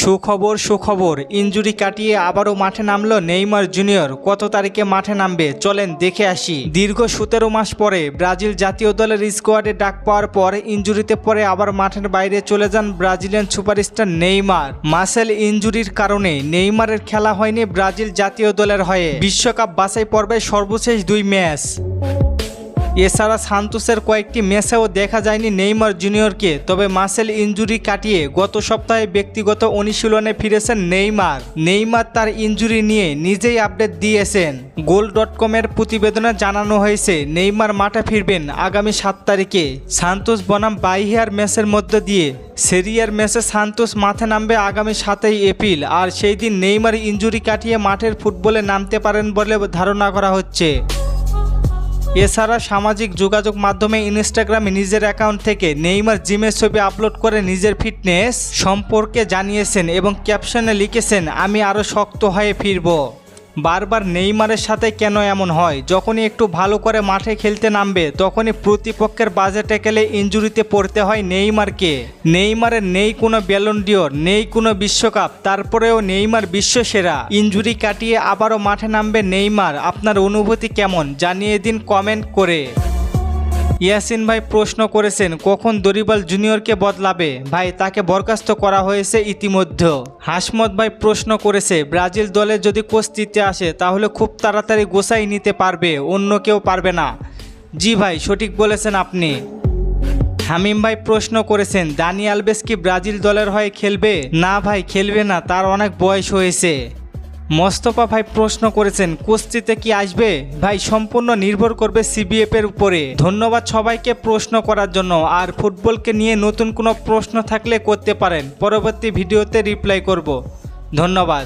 সুখবর সুখবর। ইনজুরি কাটিয়ে আবারও মাঠে নামলো নেইমার জুনিয়র। কত তারিখে মাঠে নামবে? চলেন দেখে আসি। দীর্ঘ সতেরো মাস পরে ব্রাজিল জাতীয় দলের স্কোয়াডে ডাক পাওয়ার পর ইনজুরিতে পরে আবার মাঠের বাইরে চলে যান ব্রাজিলিয়ান সুপারস্টার নেইমার। মাসেল ইনজুরির কারণে নেইমারের খেলা হয়নি ব্রাজিল জাতীয় দলের হয়ে। বিশ্বকাপ বাছাই পর্বে সর্বশেষ দুই ম্যাচ। এছাড়া সান্তোসের কয়েকটি ম্যাচেও দেখা যায়নি নেইমার জুনিয়রকে, তবে মাসেল ইনজুরি কাটিয়ে গত সপ্তাহে ব্যক্তিগত অনুশীলনে ফিরেছেন নেইমার। নেইমার তার ইনজুরি নিয়ে নিজেই আপডেট দিয়েছেন। গোল ডট কমের প্রতিবেদনে জানানো হয়েছে, নেইমার মাঠে ফিরবেন আগামী সাত তারিখে। সান্তোস বনাম বাইহিয়ার ম্যাচের মধ্য দিয়ে। সেরিয়ার ম্যাচে সান্তোস মাঠে নামবে আগামী সাতই এপ্রিল, আর সেই দিন নেইমার ইনজুরি কাটিয়ে মাঠের ফুটবলে নামতে পারেন বলে ধারণা করা হচ্ছে। এছাড়া সামাজিক যোগাযোগ মাধ্যমে ইনস্টাগ্রামে নিজের অ্যাকাউন্ট থেকে নেইমার জিমের ছবি আপলোড করে নিজের ফিটনেস সম্পর্কে জানিয়েছেন এবং ক্যাপশনে লিখেছেন, আমি আরও শক্ত হয়ে ফিরব। বারবার নেইমারের সাথে কেন এমন হয়? যখনই একটু ভালো করে মাঠে খেলতে নামবে, তখনই প্রতিপক্ষের বাজেটে গেলে ইঞ্জুরিতে পড়তে হয় নেইমারকে। নেইমারের নেই কোনো ব্যালন্ডিওর নেই কোনো বিশ্বকাপ, তারপরেও নেইমার বিশ্ব সেরা ইঞ্জুরি কাটিয়ে আবারও মাঠে নামবে নেইমার। আপনার অনুভূতি কেমন? জানিয়ে দিন কমেন্ট করে। ইয়াসিন ভাই প্রশ্ন করেছেন, কখন দরিবাল জুনিয়রকে বদলাবে? ভাই, তাকে বরখাস্ত করা হয়েছে ইতিমধ্যে। হাসমত ভাই প্রশ্ন করেছে, ব্রাজিল দলে যদি কোস্তিতে আসে, তাহলে খুব তাড়াতাড়ি গোসাই নিতে পারবে, অন্য কেউ পারবে না। জি ভাই, সঠিক বলেছেন আপনি। হামিম ভাই প্রশ্ন করেছেন, দানি আলবেস কি ব্রাজিল দলের হয়ে খেলবে? না ভাই, খেলবে না, তার অনেক বয়স হয়েছে। মোস্তফা ভাই প্রশ্ন করেছেন, কুস্তিতে কি আসবে? ভাই, সম্পূর্ণ নির্ভর করবে সিবিএফ এর উপরে। ধন্যবাদ সবাইকে প্রশ্ন করার জন্য। আর ফুটবলকে নিয়ে নতুন কোনো প্রশ্ন থাকলে করতে পারেন। পরবর্তী ভিডিওতে রিপ্লাই করব। ধন্যবাদ।